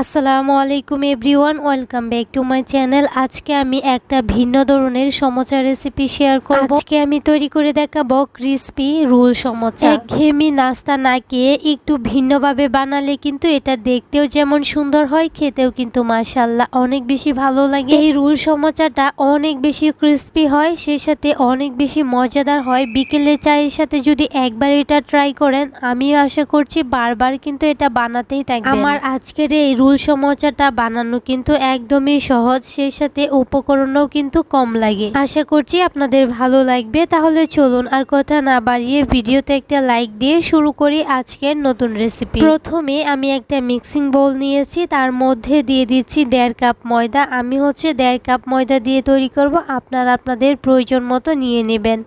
আসসালামু আলাইকুম everyone welcome back to my channel. আজকে আমি একটা ভিন্ন ধরনের সমোচা রেসিপি শেয়ার করব। আজকে আমি তৈরি করে দেখাবো ক্রিসপি রোল সমোচা। একঘেয়েমি নাস্তা না খেয়ে একটু ভিন্নভাবে বানালে কিন্তু এটা দেখতেও যেমন সুন্দর হয় খেতেও কিন্তু মাশাল্লাহ অনেক বেশি ভালো লাগে। এই রোল সমোচাটা অনেক বেশি ক্রিসপি হয় সেই সাথে অনেক বেশি মজাদার হয়। বিকেলে চায়ের সাথে যদি একবার এটা ট্রাই করেন আমিও আশা করছি বারবার কিন্তু এটা বানাতেই থাকবে আমার আজকের এই রুল সমোচাটা বানানো কিন্তু একদমই সহজ, সেই সাথে উপকরণও কিন্তু কম লাগে। আশা করছি আপনাদের ভালো লাগবে, তাহলে চলুন আর কথা না বাড়িয়ে ভিডিওতে একটা লাইক দিয়ে শুরু করি আজকের নতুন রেসিপি। প্রথমে আমি একটা মিক্সিং বোল নিয়েছি, তার মধ্যে দিয়ে দিচ্ছি দেড় কাপ ময়দা। আমি হচ্ছে দেড় কাপ ময়দা দিয়ে তৈরি করব, আপনারা আপনাদের প্রয়োজন মতো নিয়ে নেবেন।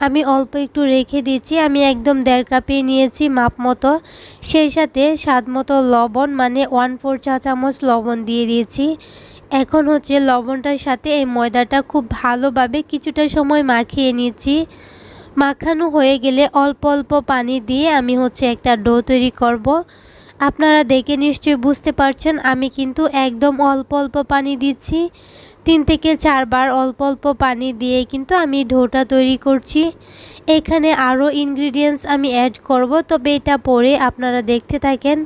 আমি অল্প একটু রেখে দিচ্ছি আমি একদম দেড় কাপে নিয়েছি মাপ মতো। সেই সাথে স্বাদ মতো লবণ মানে ওয়ান ফোর চা চামচ লবণ দিয়ে দিয়েছি। এখন হচ্ছে লবণটার সাথে এই ময়দাটা খুব ভালোভাবে কিছুটা সময় মাখিয়ে নিয়েছি। মাখানো হয়ে গেলে অল্প অল্প পানি দিয়ে আমি হচ্ছে একটা ডো তৈরি করব। আপনারা দেখে নিশ্চয়ই বুঝতে পারছেন, আমি কিন্তু একদম অল্প অল্প পানি দিচ্ছি। তিন থেকে চারবার অল্প অল্প পানি দিয়ে কিন্তু আমি ঢোটা তৈরি করছি। এখানে আরও ইনগ্রিডিয়েন্টস আমি অ্যাড করব। তবে এটা পরে আপনারা দেখতে থাকেন।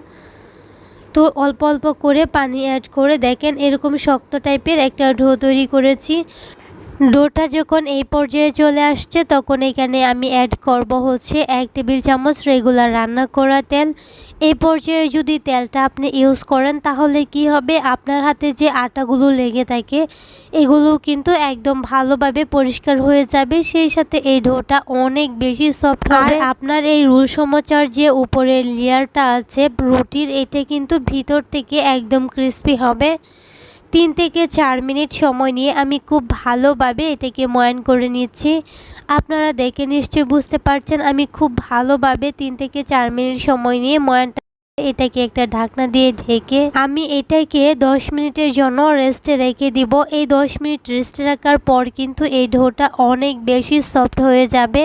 তো অল্প অল্প করে পানি অ্যাড করে দেখেন, এরকম শক্ত টাইপের একটা ঢো তৈরি করেছি। ডোটা যখন এই পর্যায়ে চলে আসছে তখন এখানে আমি অ্যাড করব হচ্ছে এক টেবিল চামচ রেগুলার রান্না করা তেল। এই পর্যায়ে যদি তেলটা আপনি ইউজ করেন তাহলে কি হবে? আপনার হাতে যে আটাগুলো লেগে থাকে এগুলো কিন্তু একদম ভালোভাবে পরিষ্কার হয়ে যাবে। সেই সাথে এই ডোটা অনেক বেশি সফট হবে। আপনার এই রুল সমচার যে উপরের লেয়ারটা আছে রুটির এটা কিন্তু ভিতর থেকে একদম ক্রিস্পি হবে। তিন থেকে চার মিনিট সময় নিয়ে আমি খুব ভালোভাবে এটাকে ময়ান করে নিচ্ছি। আপনারা দেখে নিশ্চয়ই বুঝতে পারছেন, আমি খুব ভালোভাবে তিন থেকে চার মিনিট সময় নিয়ে ময়ানটা এটাকে একটা ঢাকনা দিয়ে ঢেকে আমি এটাকে দশ মিনিটের জন্য রেস্টে রেখে দিব। এই দশ মিনিট রেস্টে রাখার পর কিন্তু এই ঢোটা অনেক বেশি সফট হয়ে যাবে।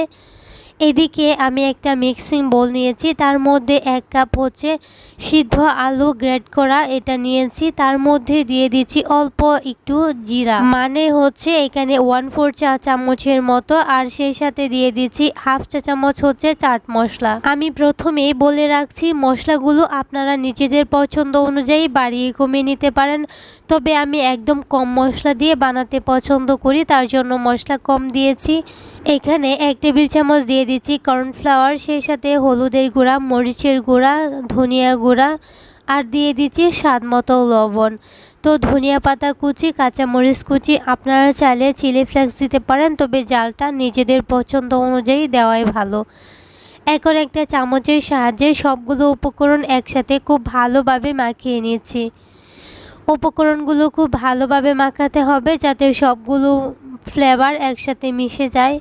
এদিকে আমি একটা মিক্সিং বোল নিয়েছি, তার মধ্যে এক কাপ হচ্ছে সিদ্ধ আলু গ্রেড করা এটা নিয়েছি। তার মধ্যে দিয়ে দিচ্ছি অল্প একটু জিরা। মানে হচ্ছে এখানে ওয়ান ফোর চা চামচের মতো, আর সেই সাথে দিয়ে দিচ্ছি হাফ চা চামচ হচ্ছে চাট মশলা। আমি প্রথমেই বলে রাখছি, মশলাগুলো আপনারা নিজেদের পছন্দ অনুযায়ী বাড়িয়ে কমিয়ে নিতে পারেন। তবে আমি একদম কম মশলা দিয়ে বানাতে পছন্দ করি, তার জন্য মশলা কম দিয়েছি। এখানে এক টেবিল চামচ দিয়ে দিচ্ছি কর্নফ্লাওয়ার সেই সাথে হলুদের গুঁড়া, মরিচের গুঁড়া, ধনিয়া গুঁড়া আর দিয়ে দিচ্ছি স্বাদ মতো লবণ। তো ধনিয়া পাতা কুচি, কাঁচামরিচ কুচি আপনারা চাইলে চিলি ফ্লেক্স দিতে পারেন, তবে জালটা নিজেদের পছন্দ অনুযায়ী দেওয়াই ভালো। এখন একটা চামচের সাহায্যে সবগুলো উপকরণ একসাথে খুব ভালোভাবে মাখিয়ে নিয়েছি উপকরণগুলো খুব ভালোভাবে মাখাতে হবে যাতে সবগুলো ফ্লেভার একসাথে মিশে যায়।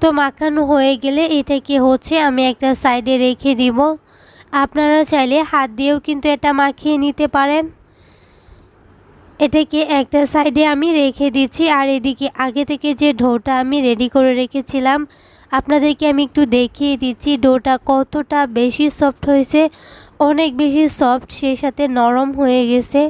তো মাখানো হয়ে গেলে এটা কি হচ্ছে আমি একটা সাইডে রেখে দিব। আপনারা চাইলে হাত দিয়েও কিন্তু এটা মাখিয়ে নিতে পারেন। এটাকে একটা সাইডে আমি রেখে দিচ্ছি আর এদিকে আগে থেকে যে ঢোটা আমি রেডি করে রেখেছিলাম, আপনাদেরকে আমি একটু দেখিয়ে দিচ্ছি ডোটা কতটা বেশি সফট হয়েছে। অনেক বেশি সফট, সেই সাথে নরম হয়ে গেছে।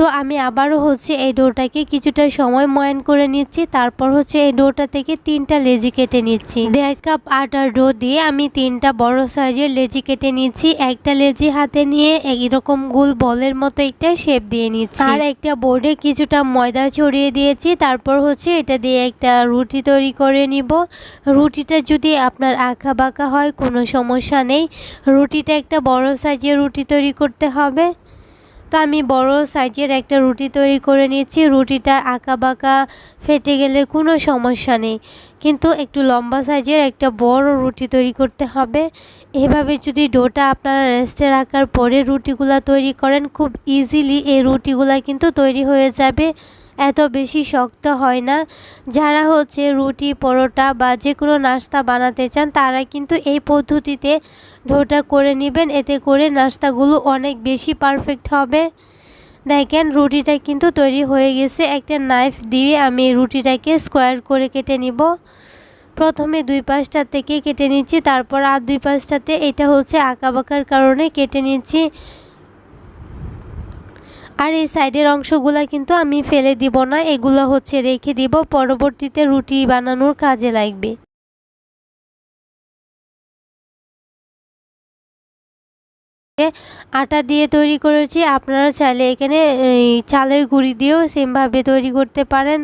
তো আমি আবারও হচ্ছে এই ডোটাকে কিছুটা সময় ময়ান করে নিচ্ছি। তারপর হচ্ছে এই ডোটা থেকে তিনটা লেজি কেটে নিচ্ছি। দেড় কাপ আটার ডো দিয়ে আমি তিনটা বড় সাইজের লেজি কেটে নিচ্ছি। একটা লেজি হাতে নিয়ে এইরকম গোল বলের মতো একটা শেপ দিয়ে নিচ্ছি। আর একটা বোর্ডে কিছুটা ময়দা ছড়িয়ে দিয়েছি। তারপর হচ্ছে এটা দিয়ে একটা রুটি তৈরি করে নিব। রুটিটা যদি আপনার আঁকা বাঁকা হয়, কোনো সমস্যা নেই। রুটিটা একটা বড় সাইজের রুটি তৈরি করতে হবে। তো আমি বড় সাইজের একটা রুটি তৈরি করে নিয়েছি। রুটিটা আঁকা বাঁকা ফেটে গেলে কোনো সমস্যা নেই। কিন্তু একটু লম্বা সাইজের একটা বড় রুটি তৈরি করতে হবে। এভাবে যদি ডোটা আপনারা রেস্টে রাখার পরে রুটিগুলা তৈরি করেন, খুব ইজিলি এই রুটিগুলা কিন্তু তৈরি হয়ে যাবে। এত বেশি শক্ত হয় না। যারা হচ্ছে রুটি, পরোটা বা যে কোনো নাস্তা বানাতে চান, তারা কিন্তু এই পদ্ধতিতে ডোটা করে নেবেন। এতে করে নাস্তাগুলো অনেক বেশি পারফেক্ট হবে। দেখেন, রুটিটা কিন্তু তৈরি হয়ে গেছে। একটা নাইফ দিয়ে আমি রুটিটাকে স্কোয়ার করে কেটে নিব। প্রথমে দুই পাশটা থেকে কেটে নিচ্ছি, তারপর আর দুই পাশটাতে এটা হচ্ছে আঁকা বাঁকার কারণে কেটে নিচ্ছি। আর এই সাইডের অংশগুলা কিন্তু আমি ফেলে দিব না, এগুলো হচ্ছে রেখে দিব, পরবর্তীতে রুটি বানানোর কাজে লাগবে। আটা দিয়ে তৈরি করেছি, আপনারা চাইলে এখানে চালের গুঁড়ি দিয়েও সেমভাবে তৈরি করতে পারেন।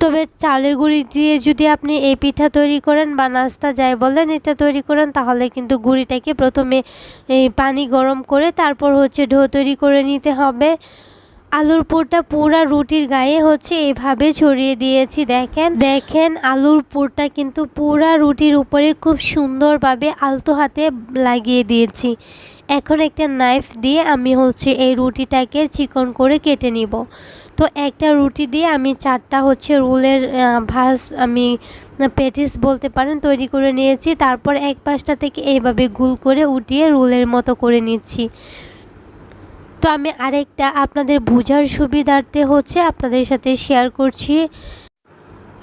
তবে চালের গুঁড়ি দিয়ে যদি আপনি এই পিঠা তৈরি করেন বা নাস্তা যাই বলেন এটা তৈরি করেন, তাহলে কিন্তু গুঁড়িটাকে প্রথমে পানি গরম করে তারপর হচ্ছে ঢো তৈরি করে নিতে হবে। আলুর পুরটা পুরা রুটির গায়ে হচ্ছে এভাবে ছড়িয়ে দিয়েছি, দেখেন। দেখেন, আলুর পুরটা কিন্তু পুরা রুটির উপরে খুব সুন্দরভাবে আলতো হাতে লাগিয়ে দিয়েছি। এখন একটা নাইফ দিয়ে আমি হচ্ছে এই রুটিটাকে চিকন করে কেটে নিব। তো একটা রুটি দিয়ে আমি চারটা হচ্ছে রুলের ভাস আমি পেটিস বলতে পারেন, তৈরি করে নিয়েছি। তারপর এক পাশটা থেকে এইভাবে গুল করে উঠিয়ে রুলের মতো করে নিচ্ছি। তো আমি আরেকটা আপনাদের বোঝার সুবিধার্থে হচ্ছে আপনাদের সাথে শেয়ার করছি।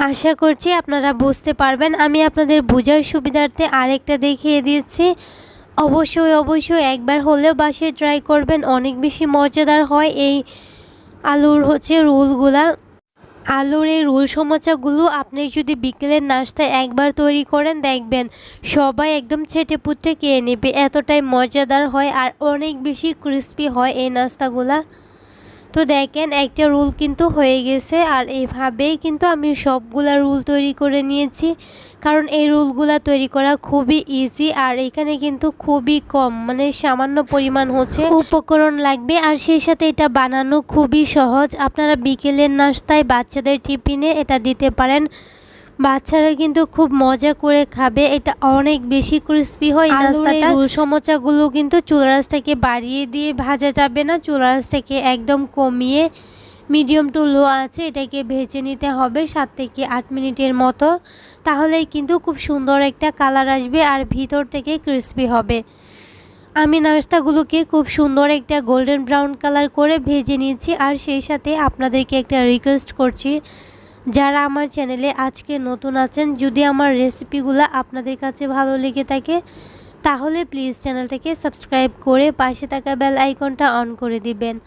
আশা করছি আপনারা বুঝতে পারবেন। আমি আপনাদের বোঝার সুবিধার্থে আরেকটা দেখিয়ে দিয়েছি অবশ্যই অবশ্যই। একবার হলেও বাসে ট্রাই করবেন। অনেক বেশি মজাদার হয় এই আলুর হচ্ছে রোলগুলা। আলুর এই রোল সমোচাগুলো আপনি যদি বিকেলের নাস্তায় একবার তৈরি করেন, দেখবেন সবাই একদম ছেটে পুটে খেয়ে নেবে। এতটাই মজাদার হয় আর অনেক বেশি ক্রিস্পি হয় এই নাস্তাগুলা। তো দেখেন, একটা রুল কিন্তু হয়ে গেছে আর এভাবেই কিন্তু আমি সবগুলা রুল তৈরি করে নিয়েছি। কারণ এই রুলগুলা তৈরি করা খুবই ইজি আর এখানে কিন্তু খুবই কম মানে সামান্য পরিমাণ হচ্ছে উপকরণ লাগবে আর সেই সাথে এটা বানানো খুবই সহজ। আপনারা বিকেলের নাস্তায় বাচ্চাদের টিফিনে এটা দিতে পারেন। বাচ্চারা কিন্তু খুব মজা করে খাবে। এটা অনেক বেশি ক্রিস্পি হয় নাস্তাটা। রোল সমোচাগুলো কিন্তু চুলারাসটাকে বাড়িয়ে দিয়ে ভাজা যাবে না। চুলারাসটাকে একদম কমিয়ে মিডিয়াম টু লো আছে এটাকে ভেজে নিতে হবে সাত থেকে আট মিনিটের মতো। তাহলেই কিন্তু খুব সুন্দর একটা কালার আসবে আর ভিতর থেকে ক্রিস্পি হবে। আমি নাস্তাগুলোকে খুব সুন্দর একটা গোল্ডেন ব্রাউন কালার করে ভেজে নিয়েছি আর সেই সাথে আপনাদেরকে একটা রিকোয়েস্ট করছি। যারা আমার চ্যানেলে আজকে নতুন আছেন, যদি আমার রেসিপিগুলো আপনাদের কাছে ভালো লেগে থাকে, তাহলে প্লিজ চ্যানেলটাকে সাবস্ক্রাইব করে পাশে থাকা বেল আইকনটা অন করে দিবেন।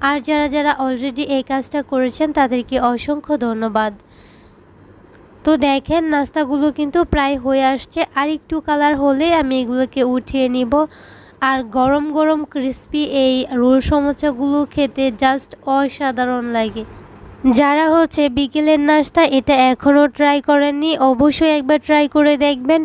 আর যারা যারা অলরেডি এই কাজটা করেছেন, তাদেরকে অসংখ্য ধন্যবাদ। তো দেখেন, নাস্তাগুলো কিন্তু প্রায় হয়ে আসছে। আর একটু কালার হলে আমি এগুলোকে উঠিয়ে নিব। আর গরম গরম ক্রিস্পি এই রোল সমোচাগুলো খেতে জাস্ট অসাধারণ লাগে। যারা হচ্ছে বিকেলের নাস্তা, এটা এখনও ট্রাই করেননি, অবশ্যই একবার ট্রাই করে দেখবেন।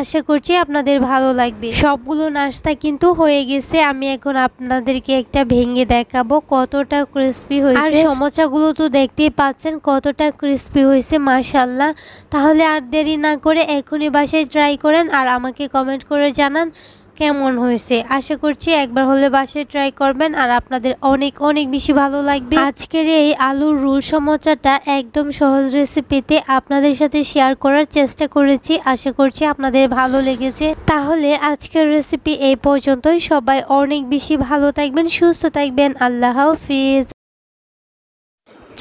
আশা করছি আপনাদের ভালো লাগবে। সবগুলো নাস্তা কিন্তু হয়ে গেছে, আমি এখন আপনাদেরকে একটা ভেঙে দেখাবো কতটা ক্রিস্পি হয়েছে। আর সমোসাগুলো তো দেখতেই পাচ্ছেন কতটা ক্রিস্পি হয়েছে মাশাল্লাহ তাহলে আর দেরি না করে এখনই বাসায় ট্রাই করেন আর আমাকে কমেন্ট করে জানান কেমন হয়েছে? আশা করছি একবার হলে বাসায় ট্রাই করবেন আর আপনাদের অনেক অনেক বেশি ভালো লাগবে। আজকের এই আলুর রুল সমোচাটা একদম সহজ রেসিপিতে আপনাদের সাথে শেয়ার করার চেষ্টা করেছি। আশা করছি আপনাদের ভালো লেগেছে। তাহলে আজকের রেসিপি এই পর্যন্তই। সবাই অনেক বেশি ভালো থাকবেন, সুস্থ থাকবেন। আল্লাহ হাফিজ।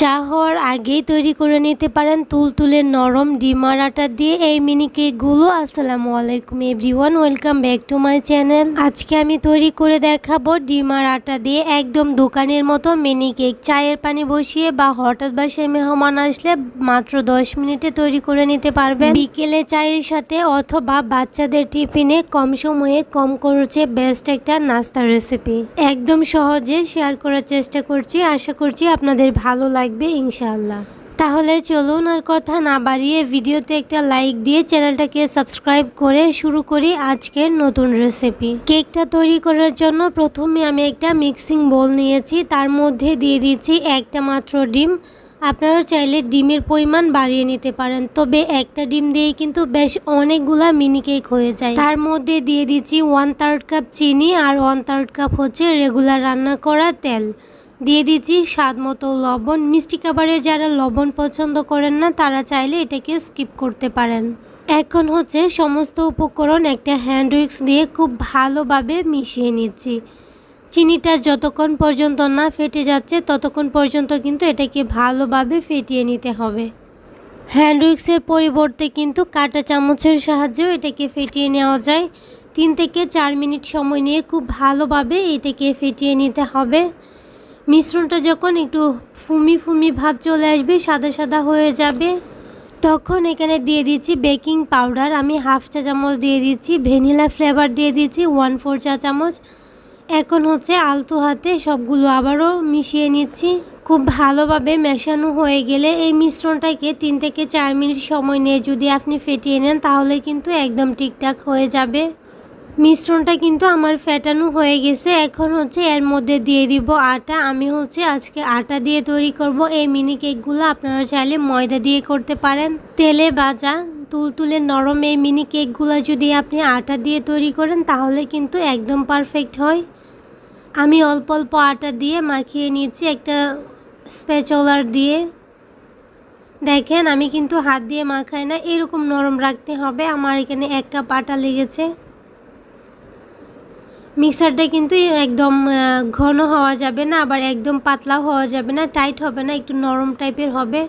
চা হওয়ার আগেই তৈরি করে নিতে পারেন তুলতুলে নরম ডিমার আটা দিয়ে এই মিনি কেকগুলো। আসসালামু আলাইকুম everyone, welcome back to my channel. আজকে আমি তৈরি করে দেখাবো ডিমার আটা দিয়ে একদম দোকানের মতো মিনি কেক। চায়ের পানি বসিয়ে বা হঠাৎ বা বাসায় মেহমান আসলে মাত্র দশ মিনিটে তৈরি করে নিতে পারবেন। বিকেলে চায়ের সাথে অথবা বাচ্চাদের টিফিনে কম সময়ে কম খরচে বেস্ট একটা নাস্তা রেসিপি। একদম সহজে শেয়ার করার চেষ্টা করছি, আশা করছি আপনাদের ভালো লাগবে ইনশাআল্লাহ। তাহলে চলুন আর কথা না বাড়িয়ে ভিডিওতে একটা লাইক দিয়ে চ্যানেলটাকে সাবস্ক্রাইব করে শুরু করি আজকের নতুন রেসিপি। কেকটা তৈরি করার জন্য প্রথমে আমি একটা মিক্সিং বোল নিয়েছি, তার মধ্যে দিয়ে দিচ্ছি একটা মাত্র ডিম। আপনারা চাইলে ডিমের পরিমাণ বাড়িয়ে নিতে পারেন, তবে একটা ডিম দিয়ে কিন্তু বেশ অনেকগুলা মিনি কেক হয়ে যায়। তার মধ্যে দিয়ে দিচ্ছি ওয়ান থার্ড কাপ চিনি আর ওয়ান থার্ড কাপ হচ্ছে রেগুলার রান্না করা তেল। দিয়ে দিচ্ছি স্বাদ মতো লবণ। মিষ্টি খাবারে যারা লবণ পছন্দ করেন না, তারা চাইলে এটাকে স্কিপ করতে পারেন। এখন হচ্ছে সমস্ত উপকরণ একটা হ্যান্ড উইক্স দিয়ে খুব ভালোভাবে মিশিয়ে নিচ্ছি। চিনিটা যতক্ষণ পর্যন্ত না ফেটে যাচ্ছে, ততক্ষণ পর্যন্ত কিন্তু এটাকে ভালোভাবে ফেটিয়ে নিতে হবে। হ্যান্ড উইক্সের পরিবর্তে কিন্তু কাঁটা চামচের সাহায্যেও এটাকে ফেটিয়ে নেওয়া যায়। তিন থেকে চার মিনিট সময় নিয়ে খুব ভালোভাবে এটাকে ফেটিয়ে নিতে হবে। মিশ্রণটা যখন একটু ফুমি ফুমি ভাব চলে আসবে, সাদা সাদা হয়ে যাবে, তখন এখানে দিয়ে দিচ্ছি বেকিং পাউডার। আমি হাফ চা চামচ দিয়ে দিচ্ছি, ভ্যানিলা ফ্লেভার দিয়ে দিচ্ছি, ওয়ান ফোর চা চামচ। এখন হচ্ছে আলতো হাতে সবগুলো আবারও মিশিয়ে নিচ্ছি। খুব ভালোভাবে মেশানো হয়ে গেলে এই মিশ্রণটাকে তিন থেকে চার মিনিট সময় নিয়ে যদি আপনি ফেটিয়ে নেন, তাহলে কিন্তু একদম ঠিকঠাক হয়ে যাবে। মিশ্রণটা কিন্তু আমার ফেটানো হয়ে গেছে। এখন হচ্ছে এর মধ্যে দিয়ে দিব আটা। আমি হচ্ছে আজকে আটা দিয়ে তৈরি করব। এই মিনি কেকগুলো আপনারা চাইলে ময়দা দিয়ে করতে পারেন। তেলে ভাজা, তুলতুলে নরম এই মিনি কেকগুলো যদি আপনি আটা দিয়ে তৈরি করেন, তাহলে কিন্তু একদম পারফেক্ট হয়। আমি অল্প অল্প আটা দিয়ে মাখিয়ে নিয়েছি একটা স্পেচলার দিয়ে। দেখেন, আমি কিন্তু হাত দিয়ে মাখাই না। এরকম নরম রাখতে হবে। আমার এখানে এক কাপ আটা লেগেছে। মিক্সারটা কিন্তু একদম ঘন হওয়া যাবে না, আবার একদম পাতলা হওয়া যাবে না, টাইট হবে না, একটু নরম টাইপের হবে।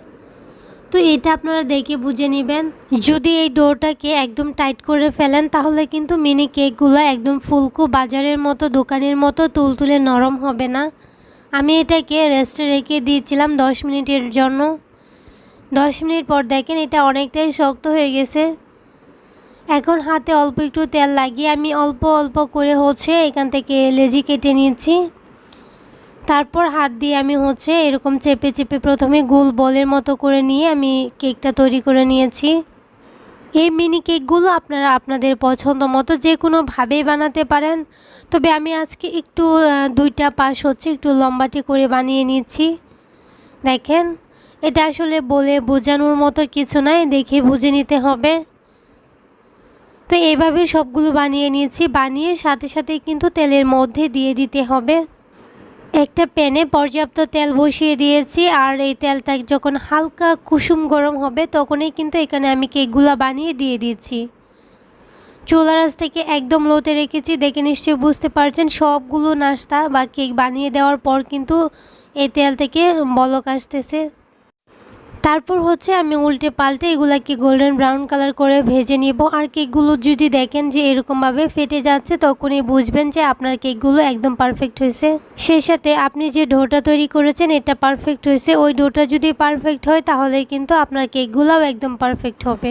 তো এটা আপনারা দেখে বুঝে নেবেন। যদি এই ডোরটাকে একদম টাইট করে ফেলেন, তাহলে কিন্তু মিনি কেকগুলো একদম ফুলকো বাজারের মতো, দোকানের মতো তুলতুলে নরম হবে না। আমি এটাকে রেস্টে রেখে দিয়েছিলাম দশ মিনিটের জন্য। দশ মিনিট পর দেখেন এটা অনেকটাই শক্ত হয়ে গেছে। এখন হাতে অল্প একটু তেল লাগিয়ে আমি অল্প অল্প করে হচ্ছে এখান থেকে লেজি কেটে নিয়েছি। তারপর হাত দিয়ে আমি হচ্ছে এরকম চেপে চেপে প্রথমে গোল বলের মতো করে নিয়ে আমি কেকটা তৈরি করে নিয়েছি। এই মিনি কেকগুলো আপনারা আপনাদের পছন্দ মতো যে কোনোভাবেই বানাতে পারেন। তবে আমি আজকে একটু দুইটা পাশ হচ্ছে একটু লম্বাটি করে বানিয়ে নিচ্ছি। দেখেন, এটা আসলে বলে বোঝানোর মতো কিছু নাই, দেখে বুঝে নিতে হবে। তো এইভাবে সবগুলো বানিয়ে নিয়েছি। বানিয়ে সাথে সাথে কিন্তু তেলের মধ্যে দিয়ে দিতে হবে। একটা প্যানে পর্যাপ্ত তেল বসিয়ে দিয়েছি আর এই তেলটা যখন হালকা কুসুম গরম হবে তখনই কিন্তু এখানে আমি কেকগুলো বানিয়ে দিয়ে দিচ্ছি চুলা রাসটাকে একদম লোতে রেখেছি। দেখে নিশ্চয়ই বুঝতে পারছেন, সবগুলো নাস্তা বা কেক বানিয়ে দেওয়ার পর কিন্তু এই তেল থেকে বলক আসতেছে। তারপর হচ্ছে আমি উল্টে পাল্টে এগুলাকে গোল্ডেন ব্রাউন কালার করে ভেজে নিব। আর কেকগুলো যদি দেখেন যে এরকমভাবে ফেটে যাচ্ছে, তখনই বুঝবেন যে আপনার কেকগুলো একদম পারফেক্ট হয়েছে। সেই সাথে আপনি যে ডোটা তৈরি করেছেন, এটা পারফেক্ট হয়েছে। ওই ডোটা যদি পারফেক্ট হয়, তাহলে কিন্তু আপনার কেকগুলোও একদম পারফেক্ট হবে।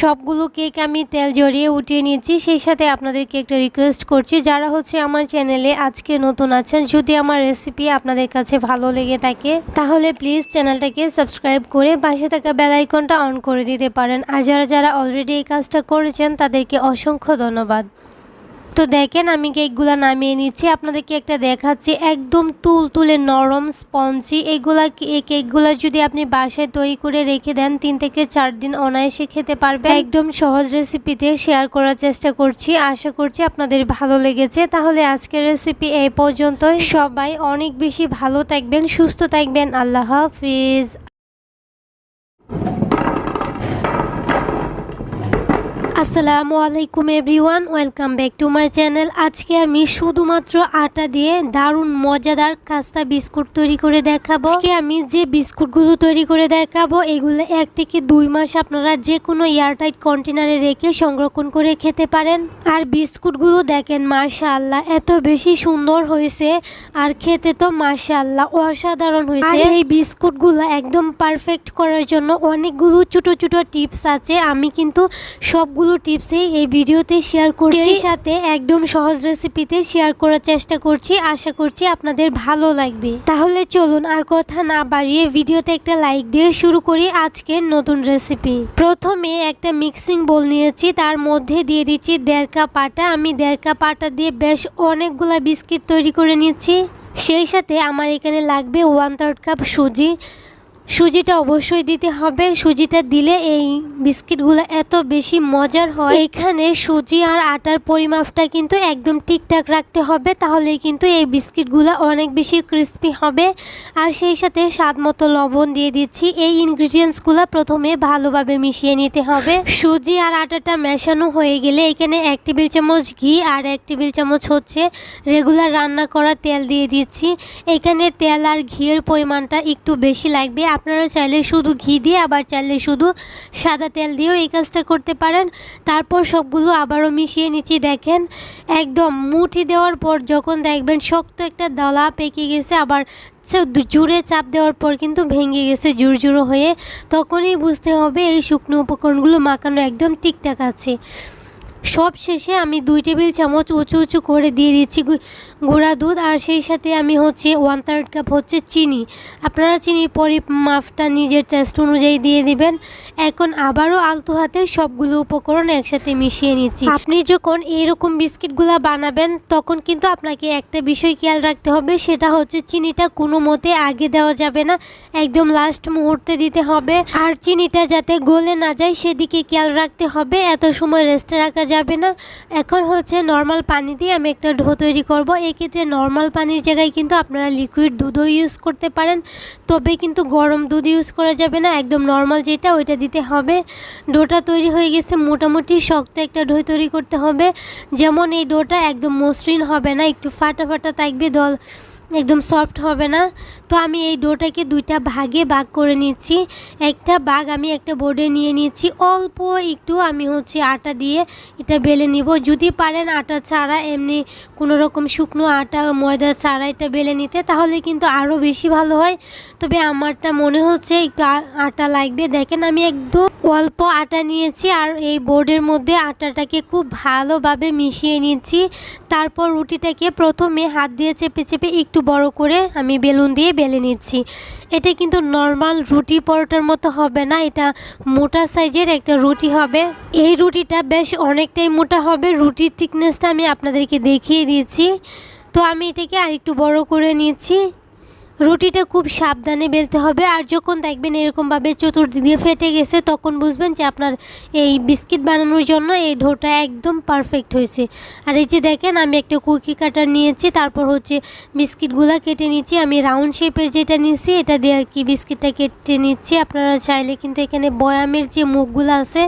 সবগুলো কেক আমি তেল জড়িয়ে উঠিয়ে নিয়েছি। সেই সাথে আপনাদেরকে একটা রিকোয়েস্ট করছি, যারা হচ্ছে আমার চ্যানেলে আজকে নতুন আছেন, যদি আমার রেসিপি আপনাদের কাছে ভালো লেগে থাকে, তাহলে প্লিজ চ্যানেলটাকে সাবস্ক্রাইব করে পাশে থাকা বেল আইকনটা অন করে দিতে পারেন। আর যারা যারা অলরেডি এই কাজটা করেছেন, তাদেরকে অসংখ্য ধন্যবাদ। তো দেখেন, আমি কেকগুলো নামিয়ে নিচ্ছি। আপনাদেরকে একটা দেখাচ্ছি। একদম তুল তুলে নরম স্পঞ্জি এগুলা এই কেকগুলো যদি আপনি বাসায় তৈরি করে রেখে দেন, তিন থেকে চার দিন অনায়াসে খেতে পারবে একদম সহজ রেসিপিতে শেয়ার করার চেষ্টা করছি। আশা করছি আপনাদের ভালো লেগেছে। তাহলে আজকের রেসিপি এই পর্যন্তই। সবাই অনেক বেশি ভালো থাকবেন, সুস্থ থাকবেন। আল্লাহ হাফিজ। আসসালামু আলাইকুম everyone, welcome back to my channel. আজকে আমি শুধুমাত্র আটা দিয়ে দারুণ মজাদার কাস্তা বিস্কুট তৈরি করে দেখাবো। আজকে আমি যে বিস্কুটগুলো তৈরি করে দেখাবো, এগুলো এক থেকে দুই মাস আপনারা যে কোনো এয়ারটাইট কন্টেনারে রেখে সংরক্ষণ করে খেতে পারেন। আর বিস্কুটগুলো দেখেন, মাশাআল্লাহ, এত বেশি সুন্দর হয়েছে। আর খেতে তো মাশাআল্লাহ অসাধারণ হয়েছে। এই বিস্কুটগুলো একদম পারফেক্ট করার জন্য অনেকগুলো ছোট ছোট টিপস আছে। আমি কিন্তু সবগুলো টিপসই এই ভিডিওতে শেয়ার করছি। সাথে একদম সহজ রেসিপিতে শেয়ার করার চেষ্টা করছি। আশা করছি আপনাদের ভালো লাগবে। তাহলে চলুন আর কথা না বাড়িয়ে ভিডিওতে একটা লাইক দিয়ে শুরু করি আজকের নতুন রেসিপি প্রথমে একটা মিক্সিং বোল নিয়েছি। তার মধ্যে দিয়ে দিচ্ছি দেড় কাপ আটা। আমি দেড় কাপ আটা দিয়ে বেশ অনেকগুলা বিস্কিট তৈরি করে নিচ্ছি। সেই সাথে আমার এখানে লাগবে ওয়ান থার্ড কাপ সুজি। সুজিটা অবশ্যই দিতে হবে। সুজিটা দিলে এই বিস্কিটগুলো এত বেশি মজার হয়। এখানে সুজি আর আটার পরিমাপটা কিন্তু একদম ঠিকঠাক রাখতে হবে। তাহলে কিন্তু এই বিস্কিটগুলো অনেক বেশি ক্রিস্পি হবে। আর সেই সাথে স্বাদ মতো লবণ দিয়ে দিচ্ছি। এই ইনগ্রিডিয়েন্টসগুলো প্রথমে ভালোভাবে মিশিয়ে নিতে হবে। সুজি আর আটাটা মেশানো হয়ে গেলে এখানে এক টেবিল চামচ ঘি আর এক টেবিল চামচ হচ্ছে রেগুলার রান্না করা তেল দিয়ে দিচ্ছি। এখানে তেল আর ঘিয়ের পরিমাণটা একটু বেশি লাগবে। আপনারা চাইলে শুধু ঘি দিয়ে, আবার চাইলে শুধু সাদা তেল দিয়েও এই কাজটা করতে পারেন। তারপর সবগুলো আবারও মিশিয়ে নিচ্ছি। দেখেন, একদম মুঠি দেওয়ার পর যখন দেখবেন শক্ত একটা দলা পেকে গেছে, আবার জুড়ে চাপ দেওয়ার পর কিন্তু ভেঙে গেছে জুর জুড়ো হয়ে, তখনই বুঝতে হবে এই শুকনো উপকরণগুলো মাখানো একদম ঠিকঠাক আছে। সব শেষে আমি দুই টেবিল চামচ উঁচু উঁচু করে দিয়ে দিচ্ছি গুঁড়া দুধ আর সেই সাথে আমি হচ্ছে ওয়ান থার্ড কাপ হচ্ছে চিনি। আপনারা চিনির পরিমাপটা নিজের টেস্ট অনুযায়ী দিয়ে দিবেন। এখন আবারও আলতো হাতে সবগুলো উপকরণ একসাথে মিশিয়ে নিচ্ছি। আপনি যখন এইরকম বিস্কিটগুলো বানাবেন, তখন কিন্তু আপনাকে একটা বিষয় খেয়াল রাখতে হবে, সেটা হচ্ছে চিনিটা কোনো মতে আগে দেওয়া যাবে না, একদম লাস্ট মুহূর্তে দিতে হবে। আর চিনিটা যাতে গলে না যায়, সেদিকে খেয়াল রাখতে হবে। এত সময় রেস্টে রাখা যাবে না। এখন হচ্ছে নর্মাল পানি দিয়ে আমি একটা ঢো তৈরি করব। এক্ষেত্রে নর্মাল পানির জায়গায় কিন্তু আপনারা লিকুইড দুধও ইউজ করতে পারেন। তবে কিন্তু গরম দুধ ইউজ করা যাবে না। একদম নর্মাল যেটা, ওইটা দিতে হবে। ডোটা তৈরি হয়ে গেছে। মোটামুটি শক্ত একটা ডো তৈরি করতে হবে। যেমন এই ডোটা একদম মসৃণ হবে না, একটু ফাটা ফাটা থাকবে। দল একদম সফট হবে না। তো আমি এই ডোটাকে দুইটা ভাগে ভাগ করে নিচ্ছি। একটা ভাগ আমি একটা বোর্ডে নিয়ে নিচ্ছি। অল্প একটু আমি হচ্ছে আটা দিয়ে এটা বেলে নিব। যদি পারেন আটা ছাড়া, এমনি কোনো রকম শুকনো আটা, ময়দা ছাড়া এটা বেলে নিতে, তাহলে কিন্তু আরও বেশি ভালো হয়। তবে আমারটা মনে হচ্ছে একটু আটা লাগবে। দেখেন আমি একদম অল্প আটা নিয়েছি আর এই বোর্ডের মধ্যে আটাটাকে খুব ভালোভাবে মিশিয়ে নিচ্ছি। তারপর রুটিটাকে প্রথমে হাত দিয়ে চেপে চেপে একটু বড় করে আমি বেলুন দিয়ে বেলে নিচ্ছি। এটা কিন্তু নর্মাল রুটি পরোটার মতো হবে না, এটা মোটা সাইজের একটা রুটি হবে। এই রুটিটা বেশ অনেকটাই মোটা হবে, রুটির থিকনেসটা আমি আপনাদেরকে দেখিয়ে দিচ্ছি। তো আমি এটাকে আরেকটু বড় করে নিচ্ছি। রুটিটা খুব সাবধানে বেলতে হবে। আর যখন দেখবেন এরকমভাবে চতুর্দিক দিয়ে ফেটে গেছে, তখন বুঝবেন যে আপনার এই বিস্কিট বানানোর জন্য এই ঢোটা একদম পারফেক্ট হয়েছে। আর এই যে দেখেন, আমি একটা কুকি কাটার নিয়েছি, তারপর হচ্ছে বিস্কিটগুলো কেটে নিচ্ছি। আমি রাউন্ড শেপের যেটা নিয়েছি, এটা দিয়ে আর কি বিস্কিটটা কেটে নিচ্ছি। আপনারা চাইলে কিন্তু এখানে বয়ামের যে মুখগুলো আছে,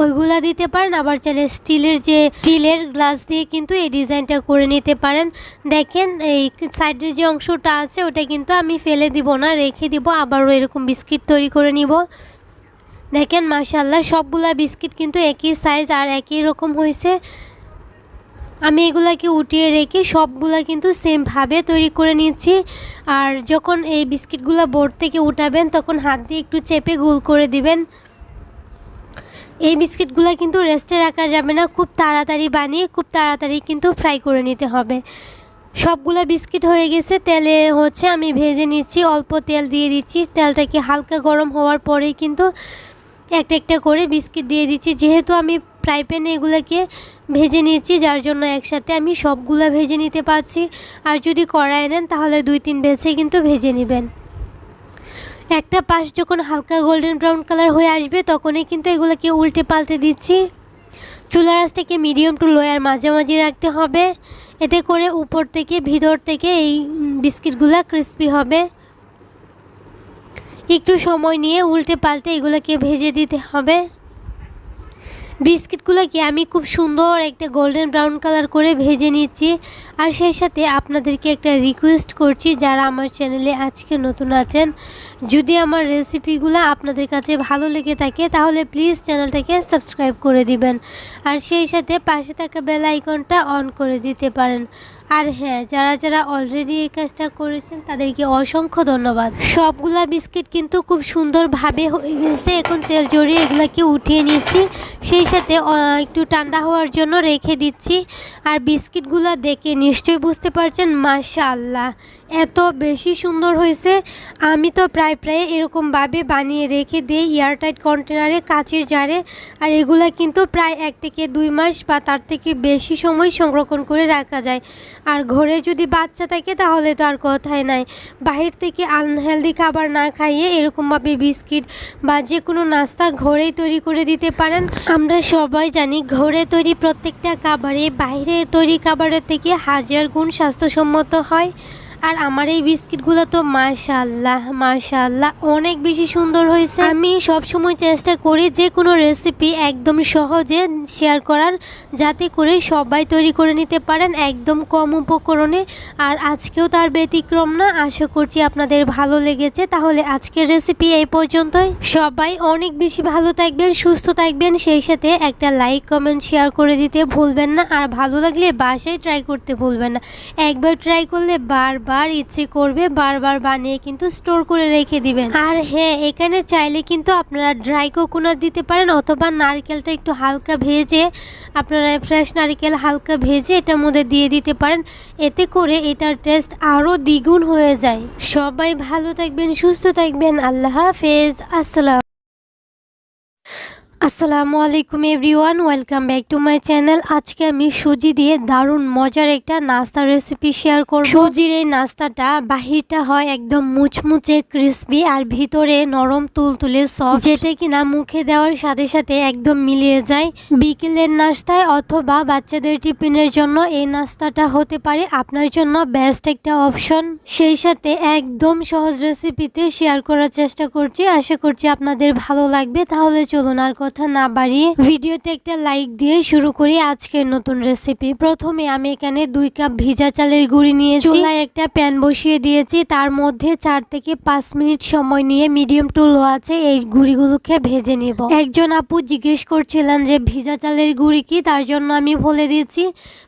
ওইগুলা দিতে পারেন। আবার চাইলে স্টিলের যে স্টিলের গ্লাস দিয়ে কিন্তু এই ডিজাইনটা করে নিতে পারেন। দেখেন, এই সাইডের যে অংশটা আছে, ওটা কিন্তু আমি ফেলে দিব না, রেখে দিব, আবারও এরকম বিস্কিট তৈরি করে নিব। দেখেন মাশাল্লাহ সবগুলা বিস্কিট কিন্তু একই সাইজ আর একই রকম হয়েছে। আমি এগুলাকে উঠিয়ে রেখে সবগুলা কিন্তু সেমভাবে তৈরি করে নিচ্ছি। আর যখন এই বিস্কিটগুলো বোর্ড থেকে উঠাবেন, তখন হাত দিয়ে একটু চেপে গোল করে দিবেন। এই বিস্কিটগুলো কিন্তু রেস্টে রাখা যাবে না, খুব তাড়াতাড়ি বানিয়ে, খুব তাড়াতাড়ি কিন্তু ফ্রাই করে নিতে হবে। সবগুলো বিস্কিট হয়ে গেছে। তেলে হচ্ছে আমি ভেজে নিচ্ছি, অল্প তেল দিয়ে দিচ্ছি। তেলটাকে হালকা গরম হওয়ার পরেই কিন্তু একটা একটা করে বিস্কিট দিয়ে দিচ্ছি। যেহেতু আমি ফ্রাই প্যানে এগুলোকে ভেজে নিচ্ছি, যার জন্য একসাথে আমি সবগুলো ভেজে নিতে পারছি। আর যদি কড়াই নেন, তাহলে দুই তিন বেছে কিন্তু ভেজে নেবেন। একটা পাশ যখন হালকা গোল্ডেন ব্রাউন কালার হয়ে আসবে, তখনই কিন্তু এগুলোকে উল্টে পাল্টে দিচ্ছি। চুলা রাসটাকে মিডিয়াম টু লোয়ার মাঝামাঝি রাখতে হবে। এতে করে উপর থেকে, ভিতর থেকে এই বিস্কিটগুলো ক্রিস্পি হবে। একটু সময় নিয়ে উল্টে পাল্টে এগুলোকে ভেজে দিতে হবে। বিস্কিটগুলোকে আমি খুব সুন্দর একটা গোল্ডেন ব্রাউন কালার করে ভেজে নিচ্ছি। আর সেই সাথে আপনাদেরকে একটা রিকোয়েস্ট করছি, যারা আমার চ্যানেলে আজকে নতুন আছেন, যদি আমার রেসিপিগুলো আপনাদের কাছে ভালো লেগে থাকে, তাহলে প্লিজ চ্যানেলটাকে সাবস্ক্রাইব করে দিবেন। আর সেই সাথে পাশে থাকা বেল আইকনটা অন করে দিতে পারেন। আর হ্যাঁ যারা যারা অলরেডি এই কাজটা করেছেন, তাদেরকে অসংখ্য ধন্যবাদ। সবগুলা বিস্কিট কিন্তু খুব সুন্দরভাবে হয়ে গেছে। এখন তেল জড়িয়ে এগুলাকে উঠিয়ে নিচ্ছি সেই সাথে একটু ঠান্ডা হওয়ার জন্য রেখে দিচ্ছি। আর বিস্কিটগুলো দেখে নিশ্চয়ই বুঝতে পারছেন, মাশাআল্লাহ। এত বেশি সুন্দর হয়েছে। আমি তো প্রায় প্রায় এরকমভাবে বানিয়ে রেখে দিই এয়ারটাইট কন্টেনারে, কাচের জারে। আর এগুলা কিন্তু প্রায় এক থেকে দুই মাস বা তার থেকে বেশি সময় সংরক্ষণ করে রাখা যায়। আর ঘরে যদি বাচ্চা থাকে তাহলে তো আর কথাই নাই। বাহির থেকে আনহেলদি খাবার না খাইয়ে এরকমভাবে বিস্কিট বা যে কোনো নাস্তা ঘরেই তৈরি করে দিতে পারেন। আমরা সবাই জানি ঘরে তৈরি প্রত্যেকটা খাবারে বাইরে তৈরি খাবারের থেকে হাজার গুণ স্বাস্থ্যসম্মত হয়। আর আমার এই বিস্কিটগুলো তো মাশাল্লাহ মার্শাল্লাহ অনেক বেশি সুন্দর হয়েছে। আমি সব সময় চেষ্টা করি যে কোনো রেসিপি একদম সহজে শেয়ার করার, যাতে করে সবাই তৈরি করে নিতে পারেন একদম কম উপকরণে। আর আজকেও তার ব্যতিক্রম না, আশা করছি আপনাদের ভালো লেগেছে। তাহলে আজকের রেসিপি এই পর্যন্তই। সবাই অনেক বেশি ভালো থাকবেন, সুস্থ থাকবেন। সেই সাথে একটা লাইক কমেন্ট শেয়ার করে দিতে ভুলবেন না। আর ভালো লাগলে বাসায় ট্রাই করতে ভুলবেন না। একবার ট্রাই করলে বারবার ইচ্ছে করবে বারবার বানিয়ে কিন্তু স্টোর করে রেখে দিবেন। আর হ্যাঁ এখানে চাইলে কিন্তু আপনারা ড্রাই কোকোনাট দিতে পারেন অথবা নারকেলটা একটু হালকা ভেজে, আপনারা ফ্রেশ নারকেল হালকা ভেজে এটার মধ্যে দিয়ে দিতে পারেন। এতে করে এটার টেস্ট আরও দ্বিগুণ হয়ে যায়। সবাই ভালো থাকবেন, সুস্থ থাকবেন। আল্লাহ হাফেজ। আসসালাম। আসসালামু আলাইকুম everyone, welcome back to my channel. আজকে আমি সুজি দিয়ে দারুণ মজার একটা নাস্তার রেসিপি শেয়ার করব। সুজির এই নাস্তাটা বাহিরটা হয় একদম মুচমুচে ক্রিসপি আর ভিতরে নরম তুলতুলে সফট যেটা কিনা মুখে দেওয়ার সাথে সাথে একদম মিলিয়ে যায়। বিকেলের নাস্তায় অথবা বাচ্চাদের টিফিনের জন্য এই নাস্তাটা হতে পারে আপনার জন্য বেস্ট একটা অপশন সেই সাথে একদম সহজ রেসিপিতে শেয়ার করার চেষ্টা করছি। আশা করছি আপনাদের ভালো লাগবে। তাহলে চলুন আর কথা না বাড়িয়ে ভিডিওতে একটা লাইক দিয়ে শুরু করি আজকের নতুন রেসিপি প্রথমে আমি এখানে দুই কাপ ভিজা চালের গুঁড়ি নিয়ে চুলায় একটা প্যান বসিয়ে দিয়েছি। তার মধ্যে চার থেকে পাঁচ মিনিট সময় নিয়ে মিডিয়াম টু লো আছে এই গুঁড়িগুলোকে ভেজে নিব। একজন আপু জিজ্ঞেস করছিলেন যে, ভিজা চালের গুঁড়ি কি? তার জন্য আমি বলে দিয়েছি,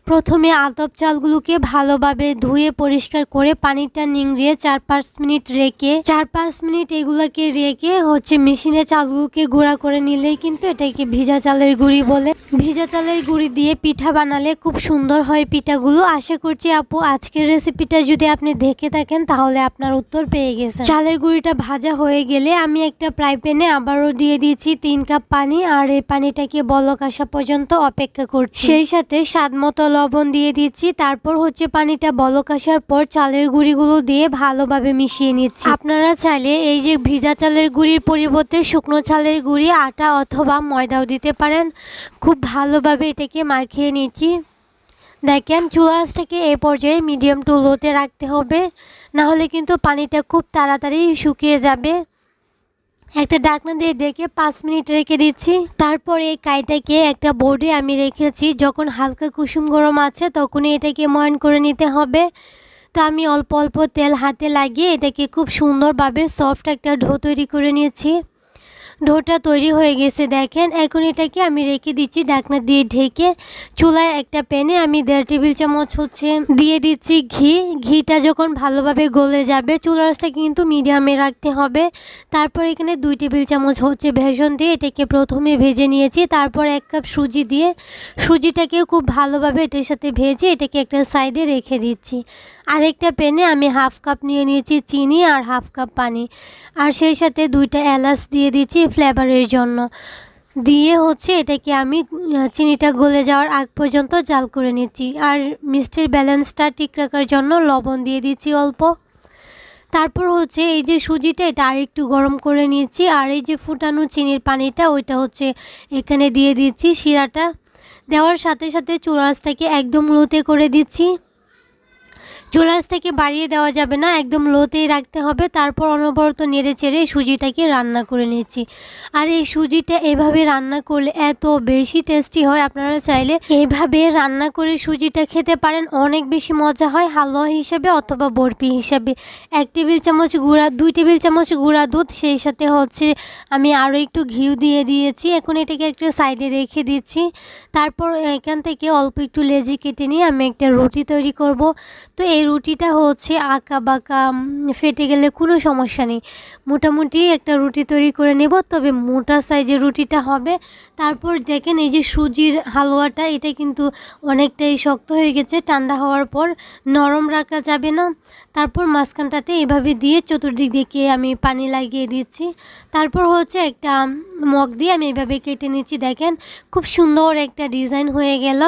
প্রথমে আতপ চালগুলোকে ভালোভাবে ধুয়ে পরিষ্কার করে পানিটা নিংড়িয়ে চার পাঁচ মিনিট রেখে, চার পাঁচ মিনিট এগুলাকে রেখে হচ্ছে মেশিনে চালগুলোকে গুঁড়া করে নিলেই কিন্তু এটাকে ভিজা চালের গুঁড়ি বলে। ভিজা চালের গুঁড়ি দিয়ে পিঠা বানালে খুব সুন্দর হয় পিঠাগুলো। আশা করছি আপু, আজকের রেসিপিটা যদি আপনি দেখে থাকেন, তাহলে আপনার উত্তর পেয়ে গেছেন। চালের গুঁড়িটা ভাজা হয়ে গেলে আমি একটা ফ্রাই প্যানে আবারও দিয়ে দিয়েছি তিন কাপ পানি, আর এই পানিটাকে বলক আসা পর্যন্ত অপেক্ষা করছি। সেই সাথে স্বাদ মতো লবণ দিয়ে দিচ্ছি, তারপর হচ্ছে পানিটা বলক আসার পর চালের গুঁড়িগুলো দিয়ে ভালোভাবে মিশিয়ে নিচ্ছি। আপনারা চাইলে এই যে ভিজা চালের গুঁড়ির পরিবর্তে শুকনো চালের গুঁড়ি, আটা অথবা ময়দাও দিতে পারেন। খুব ভালোভাবে এটাকে মাখিয়ে নিচ্ছি। দেখেন চুলাসটাকে এ পর্যায়ে মিডিয়াম টু লোতে রাখতে হবে। না হলে কিন্তু পানিটা খুব তাড়াতাড়ি শুকিয়ে যাবে। একটা ডাকনা দিয়ে দেখে পাঁচ মিনিট রেখে দিচ্ছি। তারপরে এই কাইটাকে একটা বোর্ডে আমি রেখেছি। যখন হালকা কুসুম গরম আছে, তখনই এটাকে ময়ন করে নিতে হবে। তো আমি অল্প অল্প তেল হাতে লাগিয়ে এটাকে খুব সুন্দরভাবে সফট একটা ঢো তৈরি করে নিয়েছি। ডোটা তৈরি হয়ে গেছে, দেখেন। এখন এটাকে আমি রেখে দিচ্ছি, ঢাকনা দিয়ে ঢেকে। চুলায় একটা প্যানে আমি দেড় টেবিল চামচ হচ্ছে দিয়ে দিচ্ছি ঘি। ঘিটা যখন ভালোভাবে গলে যাবে চুলারসটা কিন্তু মিডিয়ামে রাখতে হবে। তারপর এখানে দুই টেবিল চামচ হচ্ছে ভেষণ দিয়ে এটাকে প্রথমে ভেজে নিয়েছি। তারপর এক কাপ সুজি দিয়ে সুজিটাকেও খুব ভালোভাবে এটার সাথে ভেজে এটাকে একটা সাইডে রেখে দিচ্ছি। আরেকটা প্যানে আমি হাফ কাপ নিয়ে নিয়েছি চিনি আর হাফ কাপ পানি। আর সেই সাথে দুইটা এলাচ দিয়ে দিচ্ছি ফ্লেভারের জন্য। দিয়ে হচ্ছে এটাকে আমি চিনিটা গলে যাওয়ার আগ পর্যন্ত জাল করে নিচ্ছি। আর মিষ্টির ব্যালেন্সটা ঠিক রাখার জন্য লবণ দিয়ে দিচ্ছি অল্প। তারপর হচ্ছে এই যে সুজিটা, এটা আর একটু গরম করে নিয়েছি আর এই যে ফুটানো চিনির পানিটা, ওইটা হচ্ছে এখানে দিয়ে দিচ্ছি শিরাটা। দেওয়ার সাথে সাথে চুলাসটাকে একদম লোতে করে দিচ্ছি। চুলাসটাকে বাড়িয়ে দেওয়া যাবে না, একদম লোতেই রাখতে হবে। তারপর অনবরত নেড়ে চেড়ে সুজিটাকে রান্না করে নিচ্ছি। আর এই সুজিটা এভাবে রান্না করলে এত বেশি টেস্টি হয়, আপনারা চাইলে এভাবে রান্না করে সুজিটা খেতে পারেন। অনেক বেশি মজা হয় হালুয়া হিসেবে অথবা বরফি হিসাবে। এক টেবিল চামচ গুঁড়া, দুই টেবিল চামচ গুঁড়া দুধ, সেই সাথে হচ্ছে আমি আরও একটু ঘিউ দিয়ে দিয়েছি। এখন এটাকে একটা সাইডে রেখে দিচ্ছি। তারপর এখান থেকে অল্প একটু লেজি কেটে নিয়ে আমি একটা রুটি তৈরি করব। তো এই রুটিটা হচ্ছে আঁকা বাঁকা ফেটে গেলে কোনো সমস্যা নেই। মোটামুটি একটা রুটি তৈরি করে নেব, তবে মোটা সাইজের রুটিটা হবে। তারপর দেখেন এই যে সুজির হালুয়াটা, এটা কিন্তু অনেকটাই শক্ত হয়ে গেছে, ঠান্ডা হওয়ার পর নরম রাখা যাবে না। তারপর মাঝখানটাতে এভাবে দিয়ে চতুর্দিক দিকে আমি পানি লাগিয়ে দিচ্ছি। তারপর হচ্ছে একটা মগ দিয়ে আমি এভাবে কেটে নিচ্ছি। দেখেন খুব সুন্দর একটা ডিজাইন হয়ে গেল।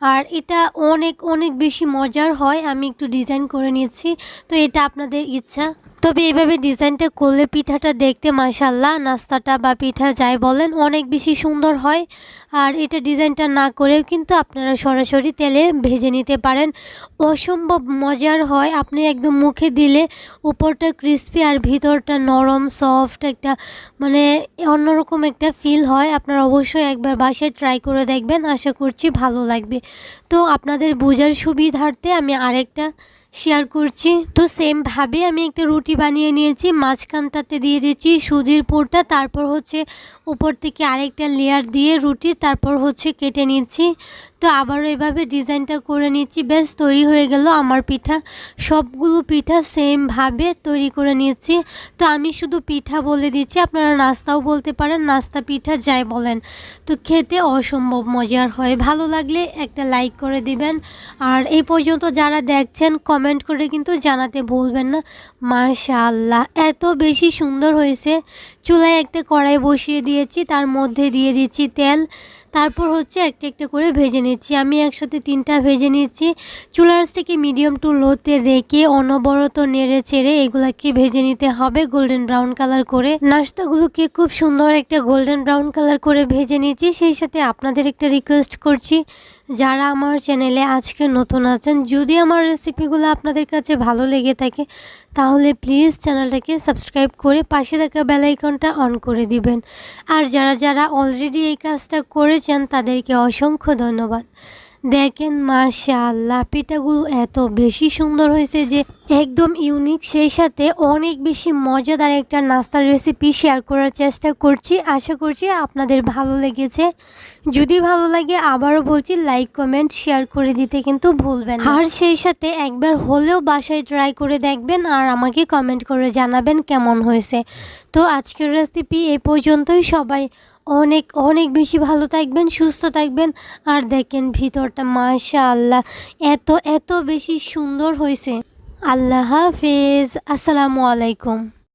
আর এটা অনেক অনেক বেশি মজার হয়। আমি একটু ডিজাইন করে নিয়েছি। তো এটা আপনাদের ইচ্ছা? তবে এইভাবে ডিজাইনটা করলে পিঠাটা দেখতে মাসাল্লাহ নাস্তাটা বা পিঠা যাই বলেন অনেক বেশি সুন্দর হয়। আর এটা ডিজাইনটা না করেও কিন্তু আপনারা সরাসরি তেলে ভেজে নিতে পারেন। অসম্ভব মজার হয়, আপনি একদম মুখে দিলে উপরটা ক্রিস্পি আর ভিতরটা নরম সফট একটা মানে অন্যরকম একটা ফিল হয়। আপনারা অবশ্যই একবার বাসায় ট্রাই করে দেখবেন, আশা করছি ভালো লাগবে। তো আপনাদের বোঝার সুবিধার্থে আমি আরেকটা শেয়ার করছি। তো সেমভাবে আমি একটা রুটি বানিয়ে নিয়েছি, মাঝখানটাতে দিয়ে দিচ্ছি সুজির পুরটা, তারপর হচ্ছে উপর থেকে আরেকটা লেয়ার দিয়ে রুটির তারপর হচ্ছে কেটে নিচ্ছি। তো আবারও এভাবে ডিজাইনটা করে নিচ্ছি, বেশ তৈরি হয়ে গেল আমার পিঠা। সবগুলো পিঠা সেমভাবে তৈরি করে নিচ্ছি। তো আমি শুধু পিঠা বলে দিচ্ছি, আপনারা নাস্তাও বলতে পারেন, নাস্তা পিঠা যাই বলেন। তো খেতে অসম্ভব মজার হয়। ভালো লাগলে একটা লাইক করে দিবেন। আর এই পর্যন্ত যারা দেখছেন কমেন্ট করে কিন্তু জানাতে ভুলবেন না। মাশাআল্লাহ, এত বেশি সুন্দর হয়েছে। চুলায় একটা কড়াই বসিয়ে দিয়েছি, তার মধ্যে দিয়ে দিচ্ছি তেল। তারপর হচ্ছে একটা একটা করে ভেজে নিচ্ছি। আমি একসাথে তিনটা ভেজে নিচ্ছি। চুলারাসটাকে মিডিয়াম টু লোতে রেখে অনবরত নেড়ে চেড়ে এগুলাকে ভেজে নিতে হবে গোল্ডেন ব্রাউন কালার করে। নাস্তাগুলোকে খুব সুন্দর একটা গোল্ডেন ব্রাউন কালার করে ভেজে নিচ্ছি। সেই সাথে আপনাদের একটা রিকোয়েস্ট করছি। যারা আমার চ্যানেলে আজকে নতুন আছেন, যদি আমার রেসিপিগুলো আপনাদের কাছে ভালো লেগে থাকে, তাহলে প্লিজ চ্যানেলটাকে সাবস্ক্রাইব করে পাশে থাকা বেলাইকনটা অন করে দিবেন। আর যারা যারা অলরেডি এই কাজটা করেছেন, তাদেরকে অসংখ্য ধন্যবাদ। দেখেন মাশাআল্লাহ, পিঠাগুলো এত বেশি সুন্দর হয়েছে যে একদম ইউনিক সেই সাথে অনেক বেশি মজাদার একটা নাস্তার রেসিপি শেয়ার করার চেষ্টা করছি। আশা করছি আপনাদের ভালো লেগেছে। যদি ভালো লাগে আবারও বলছি লাইক কমেন্ট শেয়ার করে দিতে কিন্তু ভুলবেন আর সেই সাথে একবার হলেও বাসায় ট্রাই করে দেখবেন আর আমাকে কমেন্ট করে জানাবেন কেমন হয়েছে। তো আজকের রেসিপি এই পর্যন্তই, সবাই অনেক অনেক বেশি ভালো থাকবেন, সুস্থ থাকবেন। আর দেখেন ভিতরটা মাশা আল্লাহ এত এত বেশি সুন্দর হয়েছে। আল্লাহ হাফেজ। আসসালামু আলাইকুম।